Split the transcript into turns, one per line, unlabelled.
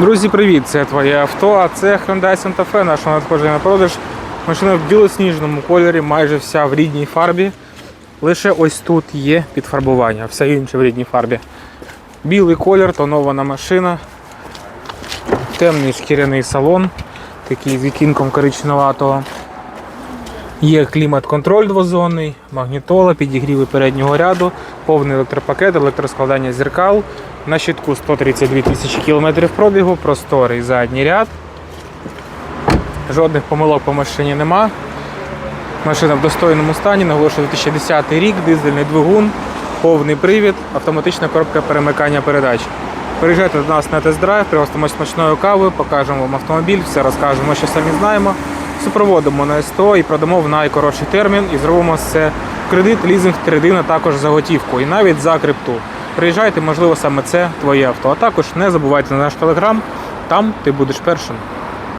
Друзі, привіт! Це твоє авто, а це Hyundai Santa Fe, наша надходження на продаж. Машина в білосніжному кольорі, майже вся в рідній фарбі. Лише ось тут є підфарбування, все інше в рідній фарбі. Білий колір, тонована машина, темний шкіряний салон, такий з відтінком коричневатого. Є клімат-контроль двозонний, магнітола, підігріви переднього ряду, повний електропакет, електроскладання зеркал. На щитку 132 тисячі кілометрів пробігу, просторий задній ряд. Жодних помилок по машині нема. Машина в достойному стані, наголошую 2010 рік, дизельний двигун, повний привід, автоматична коробка перемикання передач. Приїжджайте до нас на тест-драйв, пригостимо смачною кавою, покажемо вам автомобіль, все розкажемо, що самі знаємо. Супроводимо на СТО і продамо в найкоротший термін і зробимо це кредит, лізинг, тредина, також за готівку і навіть за крипту. Приїжджайте, можливо, саме це твоє авто. А також не забувайте на наш телеграм, там ти будеш першим.